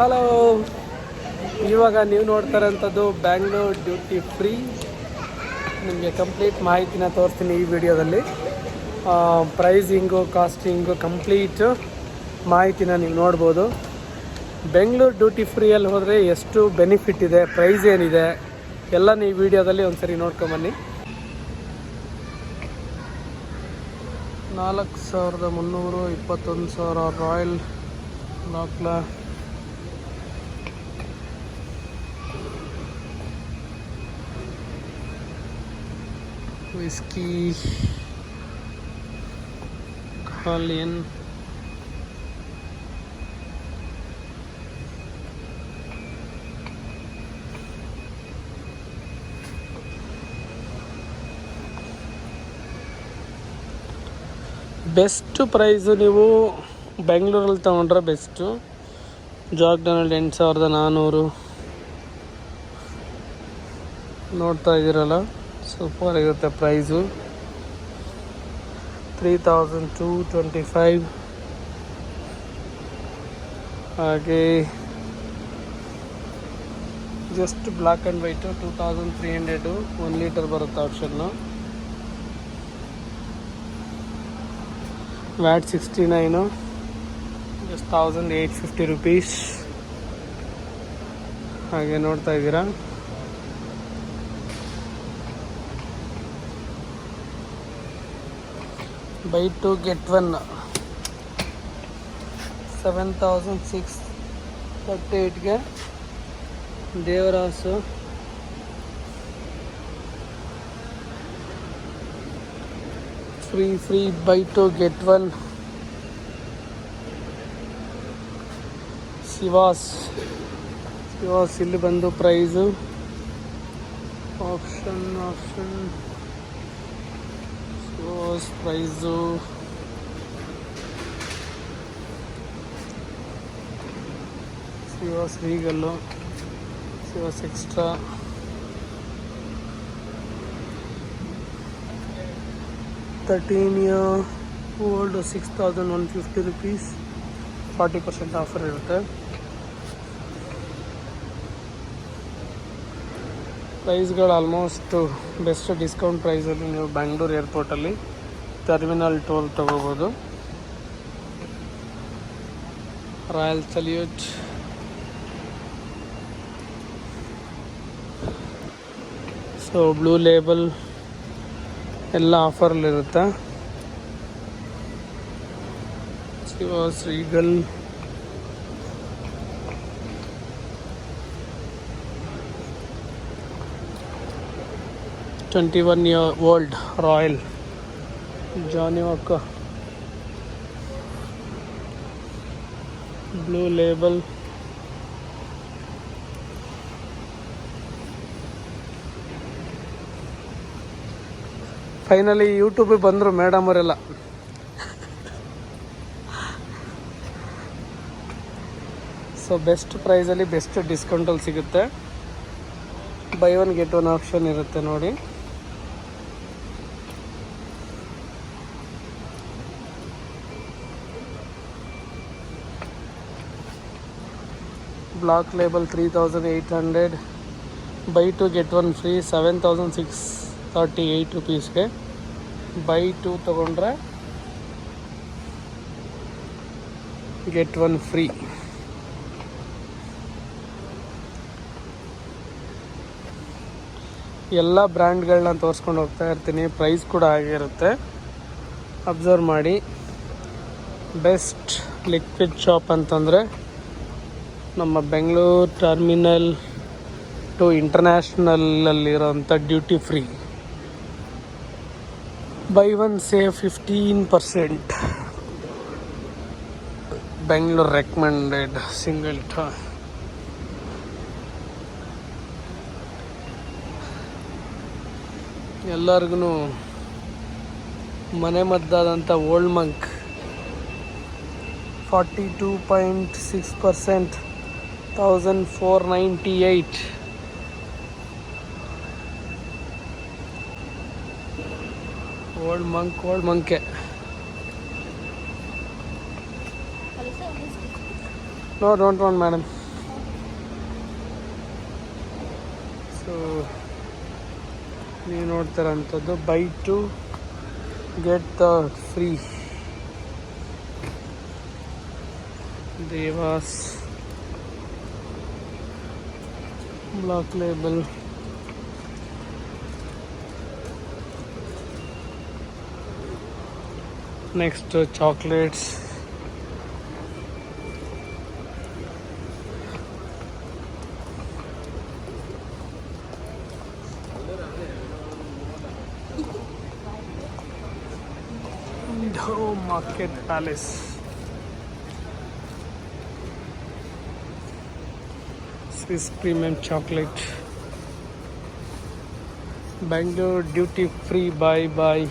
Hello ಇವಾಗ ನೀವು ನೋಡ್ತಾ ಇರೋಂಥದ್ದು ಬ್ಯಾಂಗ್ಳೂರ್ ಡ್ಯೂಟಿ ಫ್ರೀ ನಿಮಗೆ ಕಂಪ್ಲೀಟ್ ಮಾಹಿತಿನ ತೋರಿಸ್ತೀನಿ ಈ ವಿಡಿಯೋದಲ್ಲಿ. ಪ್ರೈಸಿಂಗು ಕಾಸ್ಟಿಂಗು ಕಂಪ್ಲೀಟ್ ಮಾಹಿತಿನ ನೀವು ನೋಡ್ಬೋದು. ಬೆಂಗಳೂರು ಡ್ಯೂಟಿ ಫ್ರೀಯಲ್ಲಿ ಹೋದರೆ ಎಷ್ಟು ಬೆನಿಫಿಟ್ ಇದೆ ಪ್ರೈಸ್ ಏನಿದೆ, ಎಲ್ಲ ನೀವು ವಿಡಿಯೋದಲ್ಲಿ ಒಂದ್ಸರಿ ನೋಡ್ಕೊಂಬನ್ನಿ. ನಾಲ್ಕು ಸಾವಿರದ ಮುನ್ನೂರು ಇಪ್ಪತ್ತೊಂದು ಸಾವಿರ ರಾಯಲ್ ಲಾಕ್ಲಾ ವಿಸ್ಕಿ ಕಾಲಿಯನ್ ಬೆಸ್ಟ್ ಪ್ರೈಸು ನೀವು ಬೆಂಗಳೂರಲ್ಲಿ ತೊಗೊಂಡ್ರೆ ಬೆಸ್ಟು. ಜಾಗ್ಡನಲ್ಲಿ ಎಂಟು ಸಾವಿರದ ನಾನ್ನೂರು ನೋಡ್ತಾ ಇದ್ದೀರಲ್ಲ? ಸೂಪರ್ ಇರುತ್ತೆ price. Three thousand two twenty five ಹಾಗೆ just black and white two thousand three hundred one litre ಬರುತ್ತೆ option VAT sixty nine just thousand eight fifty rupees ಹಾಗೆ ನೋಡ್ತಾ ಇದ್ದೀರಾ? Buy two get one seven thousand six thirty ಏಯ್ಟ್ಗೆ ದೇವರಾಸು. Free free buy two get one Chivas Chivas ಇಲ್ಲಿ ಬಂದು price option option Chivas price Chivas Regal Chivas extra thirteen year old six thousand one fifty rupees forty percent offer ಇರುತ್ತೆ. ಪ್ರೈಸ್ಗಳು almost best discount ಪ್ರೈಸಲ್ಲಿ ನೀವು ಬ್ಯಾಂಗ್ಳೂರ್ ಏರ್ಪೋರ್ಟಲ್ಲಿ terminal toll ತೊಗೋಬೋದು. Royal Salute so Blue Label ಎಲ್ಲ ಆಫರಲ್ಲಿರುತ್ತೆ Chivas Regal twenty one year old Royal Johnnie Walker Blue Label finally ಯೂಟ್ಯೂಬಿಗೆ ಬಂದರು madam ಅವರೆಲ್ಲ. So best ಪ್ರೈಸಲ್ಲಿ ಬೆಸ್ಟ್ ಡಿಸ್ಕೌಂಟಲ್ಲಿ ಸಿಗುತ್ತೆ. Buy one get one option ಇರುತ್ತೆ ನೋಡಿ. Black Label three thousand eight hundred buy two get one free seven thousand six thirty eight ರುಪೀಸ್ಗೆ buy two ತೊಗೊಂಡ್ರೆ get one free ಎಲ್ಲ ಬ್ರ್ಯಾಂಡ್ಗಳನ್ನ ತೋರಿಸ್ಕೊಂಡು ಹೋಗ್ತಾ ಇರ್ತೀನಿ. ಪ್ರೈಸ್ ಕೂಡ ಆಗಿರುತ್ತೆ ಅಬ್ಸರ್ವ್ ಮಾಡಿ. ಬೆಸ್ಟ್ ಲಿಕ್ವಿಡ್ ಶಾಪ್ ಅಂತಂದರೆ ನಮ್ಮ Bengaluru terminal two ಇಂಟರ್ನ್ಯಾಷನಲಲ್ಲಿರೋಂಥ duty free. Buy one save fifteen percent Bengaluru recommended single ಟ ಎಲ್ಲರಿಗೂ ಮನೆ ಮದ್ದಾದಂಥ Old Monk forty two point six percent thousand four ninety eight Old Monk Old ಮಂಕೆ. No don't want madam so ನೀವು ನೋಡ್ತಾರಂಥದ್ದು buy two get the free Dewar's. Black Label next chocolates market palace Swiss premium chocolate Bangalore duty free bye bye